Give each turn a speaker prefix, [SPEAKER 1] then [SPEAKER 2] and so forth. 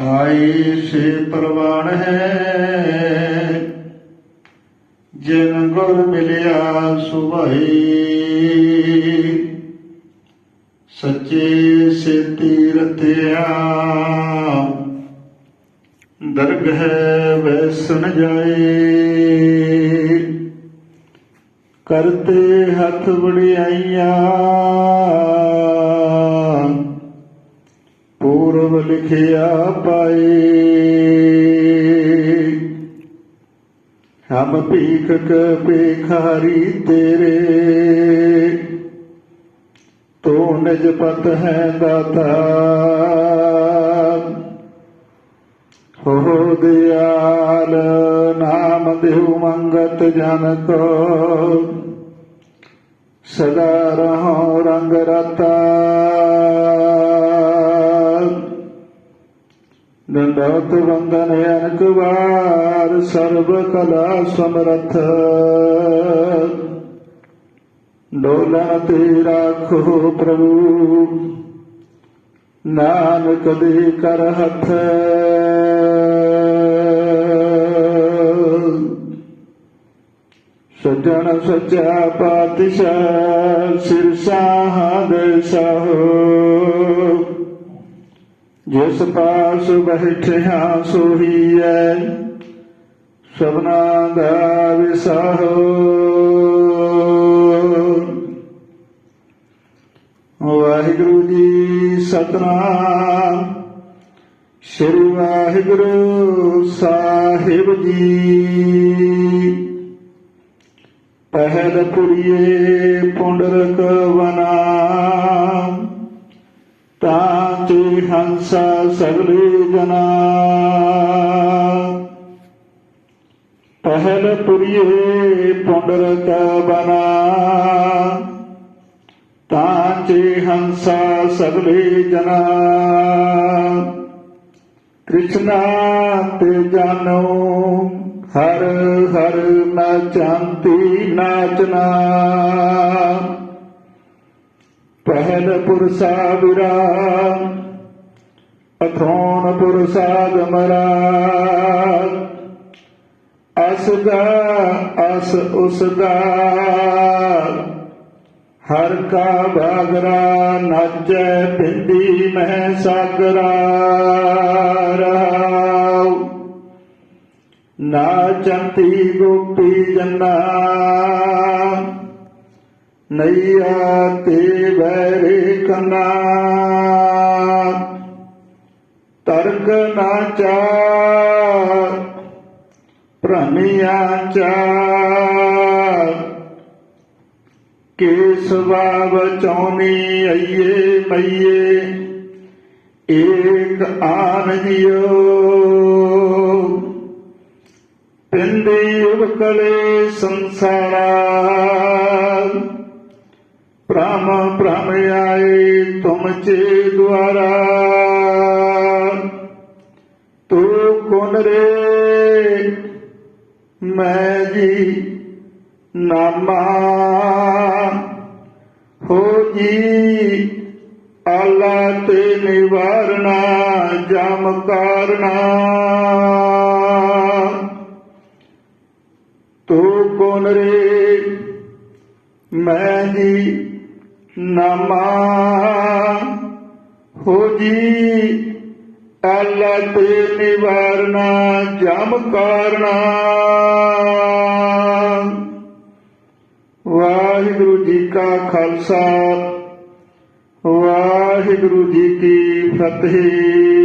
[SPEAKER 1] ਆਈ ਸੇ ਪ੍ਰਵਾਨ ਹੈ। ਜਿਨ ਗੁਰ ਮਿਲਿਆ ਸੁਭਾਈ ਸੱਚੇ ਸੇ ਤੀਰਥਿਆ ਦਰਗਹ ਵੈਸਣ ਜਾਏ। ਕਰਤੇ ਹੱਥ ਵੜਿਆਈਆਂ ਪੂਰਬ ਲਿਖਿਆ ਪਾਏ। ਹਮ ਭੀਖਕ ਭੇਖਾਰੀ ਤੇਰੇ। ਤੂੰ ਨਿਜ ਪਤ ਹੈ ਦਾਤਾ। ਹੋ ਦਿਆਲ ਨਾਮ ਦੇਹੁ ਮੰਗਤ ਜਨ ਕੋ। ਸਦਾ ਰਹੋ ਰੰਗ ਰਤਾ। ਦੰਡਵਤ ਵੰਦਨ ਅਨਕ ਵਾਰ ਸਰਬ ਕਲਾ ਡੋਲਾ ਤੇ ਰਾਖੋ ਪ੍ਰਭੂ, ਨਾਨਕ ਦੇ ਕਰ ਹੱਥ। ਸਜਣ ਸੱਚਾ ਪਾਤਸ਼ਾਹ ਸਿਰ ਸਾਹਦ ਸਾਹੋ। ਜਿਸ ਪਾਸ ਬੈਠਿਆ ਸੋਹੀਐ, ਸਭਨਾ ਦਾ ਵਿਸਾਹੋ। ਵਾਹਿਗੁਰੂ ਜੀ ਸਤਨਾਮ। ਸ੍ਰੀ ਵਾਹਿਗੁਰੂ ਸਾਹਿਬ ਜੀ। ਪਹਿਲ ਪੁਰੀਏ ਪੁੰਡਰਕ ਵਨਾ। ਤਾਂ ਹੰਸਾ ਸਗਲੇ ਜਨਾ ਪਹਿਲ ਪੁਰੀਏ ਪੁੰਡਰਕ ਬਨਾ ਤਾਂ ਤੇ ਹੰਸਾ ਸਗਲੇ ਜਨਾ ਕ੍ਰਿਸ਼ਨਾ ਤੇ ਜਾਨੋ ਹਰ ਹਰ ਨਚਾਂਤੀ ਨਾਚਨਾ ਪਹਿਲ ਪੁਰਸਾ ਵਿਰਾਮ ਅਥੋਨ ਪੁਰਸਾ ਗਮਰਾ ਅਸਗਾ ਅਸ ਉਸਗਾ ਹਰ ਕਾ ਬਾਗਰਾ ਨਾਚੈ ਪਿੰਦੀ ਮਹਿ ਸਾਗਰਾ ਰਹਾਉ ਨਾਚੰਤੀ ਗੋਪੀ ਜੰਨਾ। ਨਈਆ ਤੇ ਵੈਰੇ ਕਨਾ। ਤਰਕ ਨਾਚਾ ਭ੍ਰਮਿਆ ਚਾ ਕੇਸਵਾ ਬਚੌਨੀ ਅਈਏ ਮਈਏ ਏਕ ਆਨ ਜਿਓ ਪਿੰਦੇ ਉਬਕਲੇ ਸੰਸਾਰਾ। ਭ੍ਰਮ ਭ੍ਰਮ ਆਏ ਤੁਮ ਚੇ ਦੁਆਰਾ। ਕੋਨ ਰੇ। ਮੈਂ ਜੀ ਨਾਮਾ। ਹੋ ਜੀ ਆਲਾ ਤੇ ਨਿਵਾਰਣਾ ਜਮ ਕਾਰਣਾ ਤੂੰ ਕੋਨ ਰੇ? ਮੈਂ ਜੀ ਨਾਮਾ। ਹੋ ਜੀ ਆਲਾ ਤੇ ਨਿਵਾਰਣਾ ਜਮ ਕਾਰਣਾ ਵਾਹਿਗੁਰੂ ਜੀ ਕਾ ਖਾਲਸਾ ਵਾਹਿਗੁਰੂ ਜੀ ਕੀ ਫਤਿਹ।